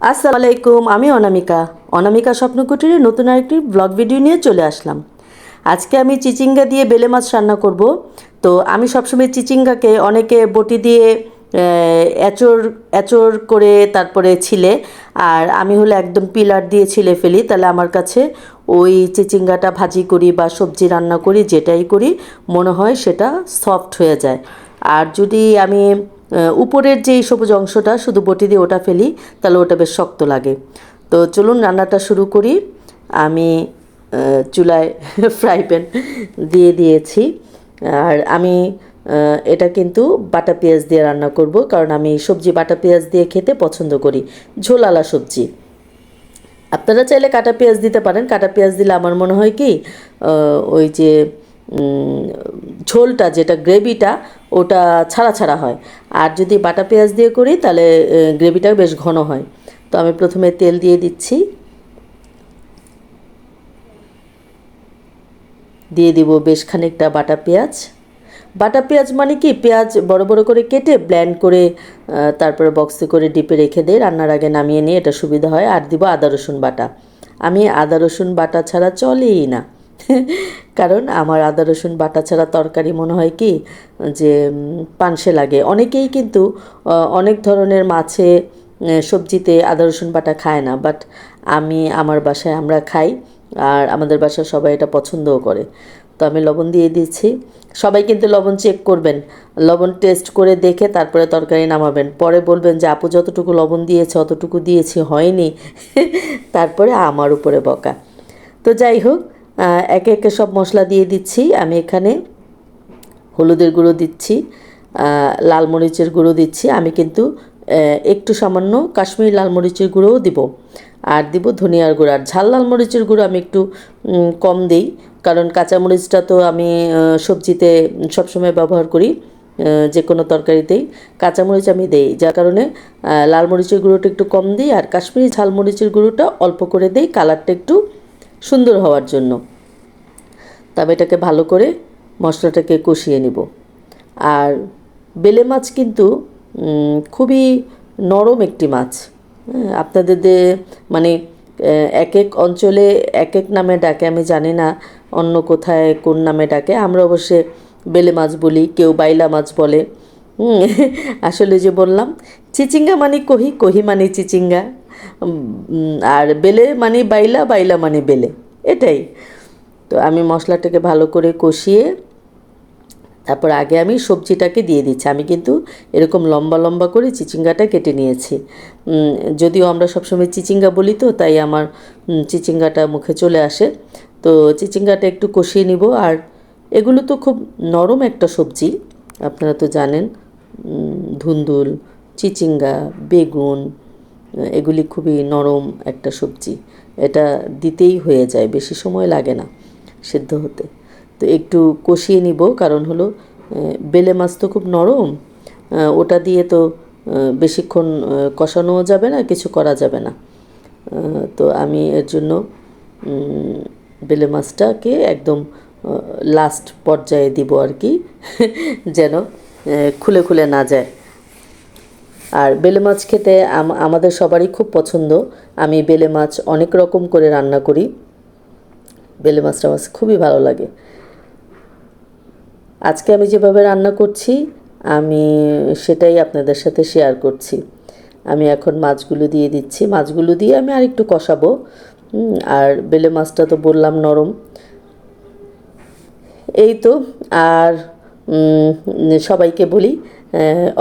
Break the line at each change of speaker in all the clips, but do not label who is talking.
আসসালামু আলাইকুম আমি অনামিকা। অনামিকা স্বপ্নকুটিরে নতুন আরেকটি ব্লগ ভিডিও নিয়ে চলে আসলাম। আজকে আমি চিচিঙ্গা দিয়ে বেলে মাছ রান্না করব। তো আমি সবসময় চিচিঙ্গাকে অনেকে বটি দিয়ে আহ, এঁচড় এঁচড় করে তারপরে ছিলে। আর আমি হলে একদম পিলার দিয়ে ছিলে ফেলি। তাহলে আমার কাছে ওই চিচিঙ্গাটা ভাজি করি বা সবজি রান্না করি যেটাই করি মনে হয় সেটা সফট হয়ে যায়। আর যদি আমি উপরের যে সবুজ অংশটা, শুধু বটি দিয়ে ওটা ফেলি, তাহলে ওটা বেশ শক্ত লাগে। তো চলুন রান্নাটা শুরু করি। আমি চুলায় ফ্রাই প্যান দিয়ে দিয়েছি। আর আমি এটা কিন্তু বাটা পেঁয়াজ দিয়ে রান্না করব, কারণ আমি সবজি বাটা পেঁয়াজ দিয়ে খেতে পছন্দ করি। ঝোলালা সবজি। আপনারা চাইলে কাটা পেঁয়াজ দিতে পারেন। কাটা পেঁয়াজ দিলে আমার মনে হয় কি ওই যে ঝোলটা, যেটা গ্রেভিটা, ওটা ছাড়া ছাড়া হয়। আর যদি বাটা পেঁয়াজ দিয়ে করি, তাহলে গ্রেভিটা বেশ ঘন হয়। তো আমি প্রথমে তেল দিয়ে দিচ্ছি। দিয়ে দিব বেশ খানিকটা বাটা পেঁয়াজ। বাটা পেঁয়াজ মানে কি? পেঁয়াজ বড় বড় করে কেটে ব্ল্যান্ড করে তারপরে বক্সে করে ডিপে রেখে দেয় রান্নার আগে নামিয়ে নিয়ে এটা সুবিধা হয়। আর দিব আদা রসুন বাটা। আমি আদা রসুন বাটা ছাড়া চলেই না। কারণ আমার আদা, রসুন, বাটা ছাড়া তরকারি মনে হয় কি, যে পানসে লাগে। অনেকেই কিন্তু অনেক ধরনের মাছে সবজিতে আদা, রসুন, বাটা খায় না বাট আমি, আমার বাসায় আমরা খাই, আর আমাদের বাসায় সবাই এটা পছন্দও করে। তো আমি লবণ দিয়ে দিচ্ছি। সবাই কিন্তু লবণ চেক করবেন। লবণ টেস্ট করে দেখে তারপরে তরকারি নামাবেন। পরে বলবেন যে, আপু, যতটুকু লবণ দিয়েছে, অতটুকু দিয়েছি, হয়নি। তারপরে আমার উপরে বকা। তো যাই হোক একে একে সব মশলা দিয়ে দিচ্ছি। আমি এখানে হলুদের গুঁড়ো দিচ্ছি লাল মরিচের গুঁড়ো দিচ্ছি। আমি কিন্তু একটু সামান্য কাশ্মীরি লাল মরিচের গুঁড়োও দিব। আর দিব ধনিয়ার গুঁড়ো। আর ঝাল লাল মরিচের গুঁড়ো আমি একটু কম দিই। কারণ কাঁচা মরিচটা তো আমি সবজিতে সবসময় ব্যবহার করি যে কোনো তরকারিতেই। কাঁচামরিচ আমি দেই, যার কারণে লাল মরিচের গুঁড়োটা একটু কম দিই। আর কাশ্মীরি ঝাল মরিচের গুঁড়োটা অল্প করে দিই। কালারটা একটু সুন্দর হওয়ার জন্য। তবে এটাকে ভালো করে মশলাটাকে কষিয়ে নিব। আর বেলে মাছ কিন্তু খুবই নরম একটি মাছ। হ্যাঁ, আপনাদের মানে এক এক অঞ্চলে এক এক নামে ডাকে আমি জানি না অন্য কোথায় কোন নামে ডাকে। আমরা অবশ্যই বেলে মাছ বলি কেউ বাইলা মাছ বলে। আসলে যে বললাম চিচিঙ্গা মানে কহি কহি মানে চিচিঙ্গা। আর বেলে মানে বাইলা বাইলা মানে বেলে। এটাই। তো আমি মশলাটাকে ভালো করে কষিয়ে, তারপর আগে আমি সবজিটাকে দিয়ে দিচ্ছি। আমি কিন্তু এরকম লম্বা লম্বা করে চিচিঙ্গাটা কেটে নিয়েছি। যদিও আমরা সবসময় চিচিঙ্গা বলি তো, তাই আমার চিচিঙ্গাটা মুখে চলে আসে। তো চিচিঙ্গাটা একটু কষিয়ে নিব। আর এগুলো তো খুব নরম একটা সবজি। আপনারা তো জানেন ধুন্দুল চিচিঙ্গা, বেগুন এগুলি খুবই নরম একটা সবজি। এটা দিতেই হয়ে যায়, বেশি সময় লাগে না সেদ্ধ হতে। তো একটু কষিয়ে নিব, কারণ হলো বেলে মাছ তো খুব নরম ওটা দিয়ে তো বেশিক্ষণ কষানোও যাবে না, কিছু করা যাবে না। তো আমি এর জন্য বেলে মাছটাকে একদম লাস্ট পর্যায়ে দিব আর কি, যেন খুলে খুলে না যায়। আর বেলে মাছ খেতে আমাদের সবারই খুব পছন্দ। আমি বেলে মাছ অনেক রকম করে রান্না করি। বেলে মাছটা আমার খুবই ভালো লাগে। আজকে আমি যেভাবে রান্না করছি, আমি সেটাই আপনাদের সাথে শেয়ার করছি। আমি এখন মাছগুলো দিয়ে দিচ্ছি। মাছগুলো দিয়ে আমি আর একটু কষাবো আর বেলে মাছটা তো বললাম নরম। এই তো, আর সবাইকে বলি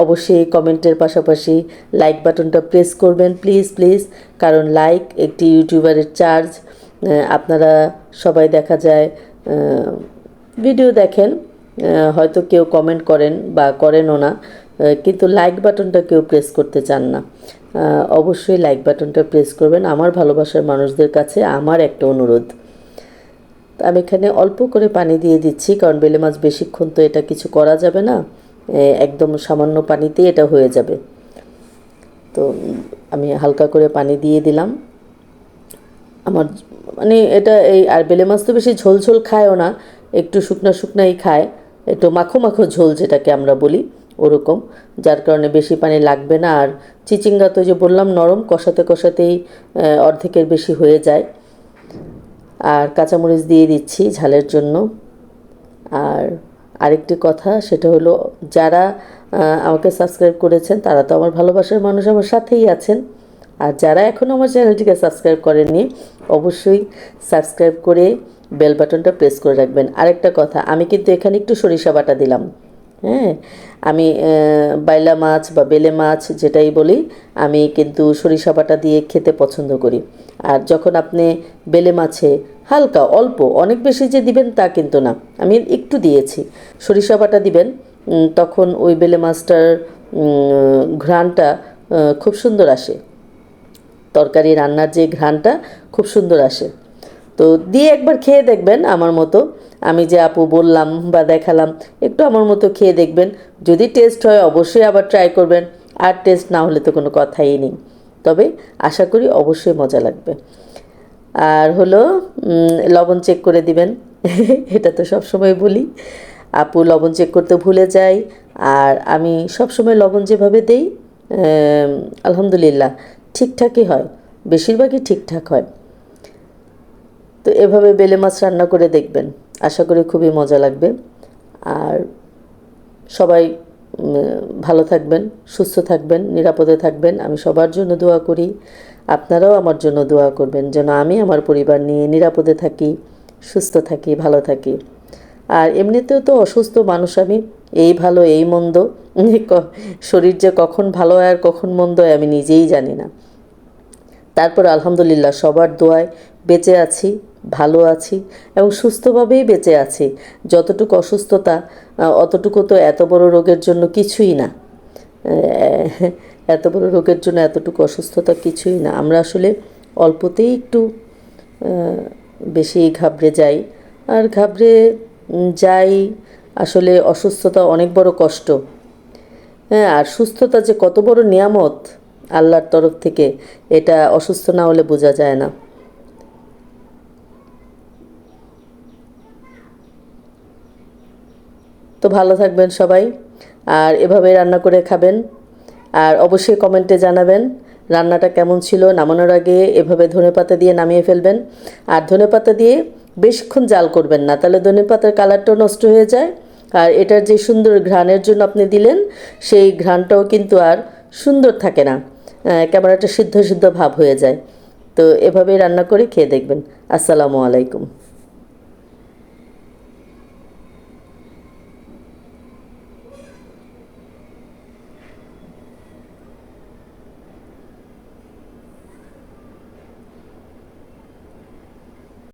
অবশ্যই কমেন্টের পাশাপাশি লাইক বাটনটা প্রেস করবেন প্লিজ প্লিজ কারণ লাইক একটি ইউটিউবারের চার্জ আপনারা সবাই দেখা যায় ভিডিও দেখেন হয়তো কেউ কমেন্ট করেন বা করেনও না কিন্তু লাইক বাটনটা কেউ প্রেস করতে চান না। অবশ্যই লাইক বাটনটা প্রেস করবেন, আমার ভালোবাসার মানুষদের কাছে আমার একটা অনুরোধ। আমি এখানে অল্প করে পানি দিয়ে দিচ্ছি, কারণ বেলে মাছ বেশিক্ষণ তো এটা কিছু করা যাবে না। একদম সামান্য পানিতেই এটা হয়ে যাবে। তো আমি হালকা করে পানি দিয়ে দিলাম। আমার মানে এটা এই আর বেলে মাছ তো বেশি ঝোল ঝোল খায়ও না, একটু শুকনো শুকনাই খায়, একটু মাখো মাখো ঝোল যেটাকে আমরা বলি ওরকম, যার কারণে বেশি পানি লাগবে না। আর চিচিঙ্গা তো যে বললাম নরম, কষাতে কষাতেই অর্ধেকের বেশি হয়ে যায়। আর কাঁচামরিচ দিয়ে দিচ্ছি ঝালের জন্য। আর আরেকটি কথা, সেটা হলো যারা আমাকে সাবস্ক্রাইব করেছেন, তারা তো আমার ভালোবাসার মানুষ আমার সাথেই আছেন। আর যারা এখনও আমার চ্যানেলটিকে সাবস্ক্রাইব করেননি, অবশ্যই সাবস্ক্রাইব করে বেল বাটনটা প্রেস করে রাখবেন। আরেকটা কথা, আমি কিন্তু এখানে একটু সরিষা বাটা দিলাম। হ্যাঁ আমি বাইলা মাছ বা বেলে মাছ যেটাই বলি, আমি কিন্তু সরিষা বাটা দিয়ে খেতে পছন্দ করি। আর যখন আপনি বেলে মাছে হালকা, অল্প, অনেক বেশি যে দিবেন তা কিন্তু না। আমি একটু দিয়েছি। সরিষা বাটা দিবেন তখন ওই বেলে মাছটার ঘ্রাণটা খুব সুন্দর আসে। তরকারি রান্নার যে ঘ্রাণটা, খুব সুন্দর আসে। তো দিয়ে একবার খেয়ে দেখবেন আমার মতো। আমি যে আপু বললাম বা দেখালাম, একটু আমার মতো খেয়ে দেখবেন। যদি টেস্ট হয়, অবশ্যই আবার ট্রাই করবেন। আর টেস্ট না হলে তো কোনো কথাই নেই। তবে আশা করি অবশ্যই মজা লাগবে। আর হলো লবণ চেক করে দিবেন। এটা তো সব সময় বলি। আপু লবণ চেক করতে ভুলে যাই আর আমি সব সময় লবণ যেভাবে দেই আলহামদুলিল্লাহ ঠিকঠাকই হয়। বেশিরভাগই ঠিকঠাক হয়। তো এভাবে বেলে মাছ রান্না করে দেখবেন। আশা করি খুবই মজা লাগবে। আর সবাই ভালো থাকবেন, সুস্থ থাকবেন, নিরাপদে থাকবেন। আমি সবার জন্য দোয়া করি। আপনারাও আমার জন্য দোয়া করবেন যেন আমি আমার পরিবার নিয়ে নিরাপদে থাকি, সুস্থ থাকি, ভালো থাকি। আর এমনিতেও তো অসুস্থ মানুষ আমি, এই ভালো, এই মন্দ। শরীর যে কখন ভালো আর কখন মন্দ আমি নিজেই জানি না। তারপর আলহামদুলিল্লাহ সবার দোয়ায় বেঁচে আছি। ভালো আছি এবং সুস্থভাবেই বেঁচে আছি। যতটুকু অসুস্থতা অতটুকু তো এত বড় রোগের জন্য কিছুই না। এত বড় রোগের জন্য এতটুকু অসুস্থতা কিছুই না। আমরা আসলে অল্পতেই একটু বেশি ঘাবড়ে যাই। আর ঘাবড়ে যাই আসলে অসুস্থতা অনেক বড় কষ্ট। হ্যাঁ আর সুস্থতা যে কত বড় নিয়ামত আল্লাহর তরফ থেকে, এটা অসুস্থ না হলে বোঝা যায় না। তো ভালো থাকবেন সবাই, আর এভাবে রান্না করে খাবেন। আর অবশ্যই কমেন্টে জানাবেন, রান্নাটা কেমন ছিল নামানোর আগে এভাবে ধনেপাতা দিয়ে নামিয়ে ফেলবেন। আর ধনেপাতা দিয়ে বেশিক্ষণ জাল করবেন না, তাহলে ধনেপাতার কালারটাও নষ্ট হয়ে যায়। আর এটার যে সুন্দর ঘ্রাণের জন্য আপনি দিলেন, সেই ঘ্রাণটাও কিন্তু আর সুন্দর থাকে না। একটা সিদ্ধ সিদ্ধ ভাব হয়ে যায়। তো এভাবেই রান্না করে খেয়ে দেখবেন। আসসালামু আলাইকুম।